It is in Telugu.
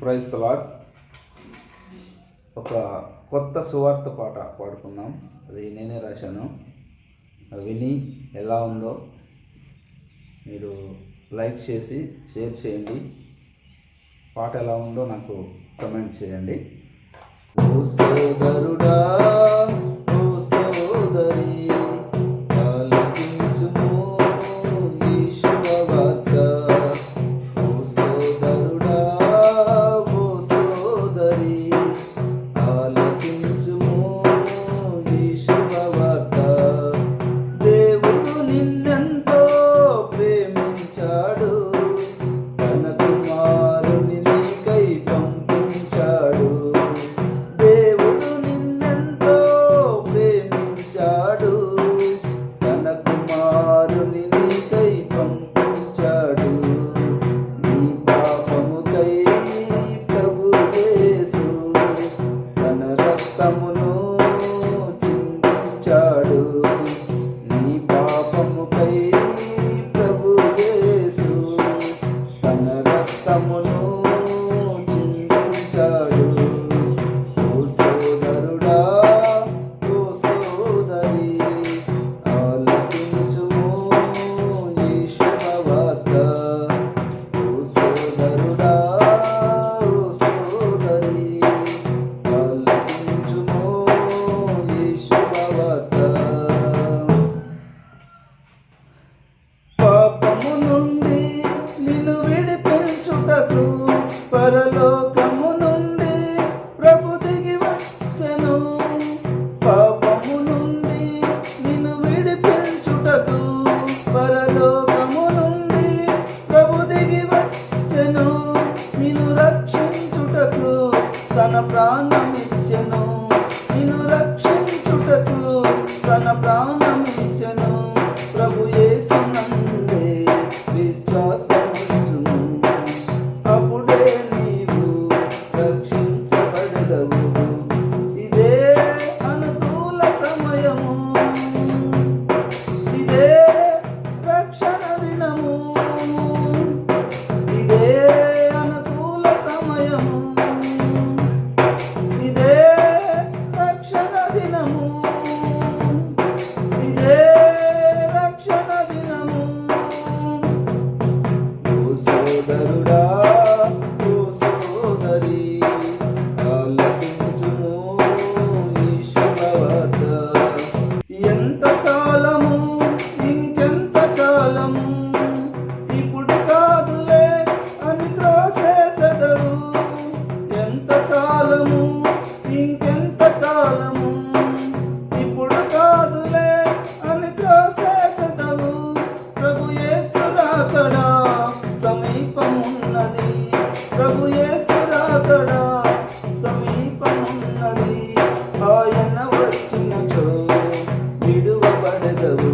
ప్రైజ్ ఒక కొత్త సువార్త పాట పాడుకున్నాం అది నేనే రాశాను. విని ఎలా ఉందో మీరు లైక్ చేసి షేర్ చేయండి. పాట ఎలా ఉందో నాకు కమెంట్ చేయండి. yo ಮಾಡಿದವು